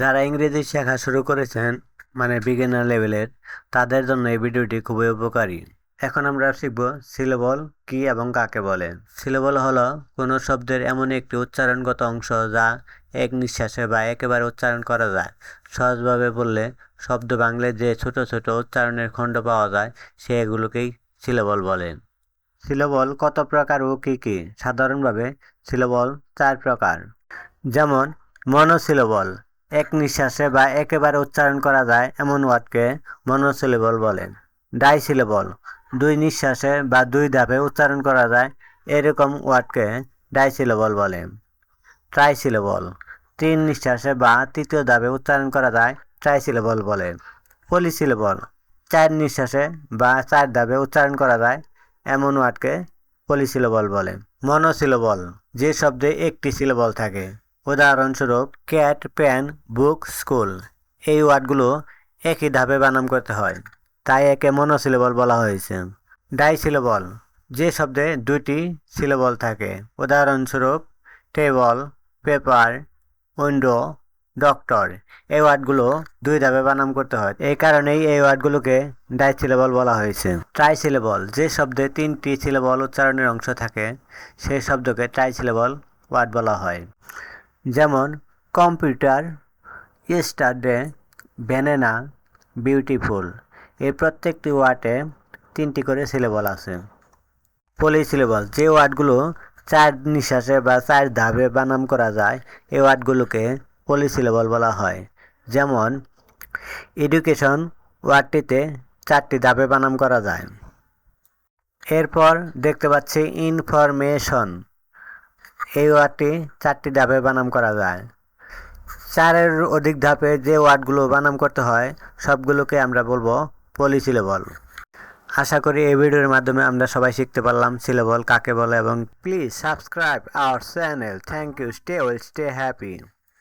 যারা ইংরেজি শেখা শুরু করেছেন মানে বিগিনার লেভেলের তাদের জন্য এই ভিডিওটি খুবই উপকারী। এখন আমরা শিখব সিলেবল কি এবং কাকে বলে। সিলেবল হলো কোনো শব্দের এমন একটি উচ্চারণগত অংশ যা এক নিঃশ্বাসে বা একেবারে উচ্চারণ করা যায়। সহজভাবে বললে শব্দ বাংলে যে ছোট ছোট উচ্চারণের খণ্ড পাওয়া যায় সেগুলোকেই সিলেবল বলে। সিলেবল কত প্রকার ও কী কী? সাধারণভাবে সিলেবল চার প্রকার। যেমন মনোসিলেবল এক নিঃশ্বাসে বা একেবারে উচ্চারণ করা যায় এমন ওয়ার্ডকে মনোসিলেবল বলেন ডাইসিলেবল দুই নিঃশ্বাসে বা দুই ধাপে উচ্চারণ করা যায় এরকম ওয়ার্ডকে ডাইসিলেবল বলে। ট্রাইসিলেবল, তিন নিঃশ্বাসে বা তৃতীয় ধাপে উচ্চারণ করা যায় ট্রাইসিলেবল বলে। পলিসিলেবল, চার নিঃশ্বাসে বা চার ধাপে উচ্চারণ করা যায় এমন ওয়ার্ডকে পলিসিলেবল বলে। মনোসিলেবল, যে শব্দে একটি সিলেবল থাকে। উদাহরণস্বরূপ ক্যাট প্যান বুক স্কুল এই ওয়ার্ডগুলো একই ধাপে বানাম করতে হয়। তাই একে মনোসিলেবল বলা হয়েছে। ডাইসিলেবল যে শব্দে দুইটি সিলেবল থাকে। উদাহরণস্বরূপ টেবল পেপার উইন্ডো ডক্টর এই ওয়ার্ডগুলো দুই ধাপে বানাম করতে হয়। এই কারণেই এই ওয়ার্ডগুলোকে ডাইসিলেবল বলা হয়েছে। ট্রাইসিলেবল যে শব্দে তিনটি সিলেবল উচ্চারণের অংশ থাকে, সেই শব্দকে ট্রাইসিলেবল ওয়ার্ড বলা হয়। যেমন কম্পিউটার, ইস্টারডে, ব্যানানা, বিউটিফুল। এই প্রত্যেকটি ওয়ার্ডে তিনটি করে সিলেবল আছে। পলিসিলেবল যে ওয়ার্ডগুলো চার নিঃশ্বাসে বা চার ধাপে বানাম করা যায়, এই ওয়ার্ডগুলোকে পলিসিলেবল বলা হয়। যেমন, এডুকেশন ওয়ার্ডটিতে চারটি ধাপে বানাম করা যায়। এরপর দেখতে পাচ্ছি ইনফরমেশন। এই ওয়ার্ডটি চারটি ধাপে বানাম করা যায়। চারের অধিক ধাপে যে ওয়ার্ডগুলো বানাম করতে হয়, সবগুলোকে আমরা বলব পলিসিলেবল। আশা করি এই ভিডিওর মাধ্যমে আমরা সবাই শিখতে পারলাম সিলেবল কাকে বলে এবং please subscribe our channel. Thank you, stay well, stay happy.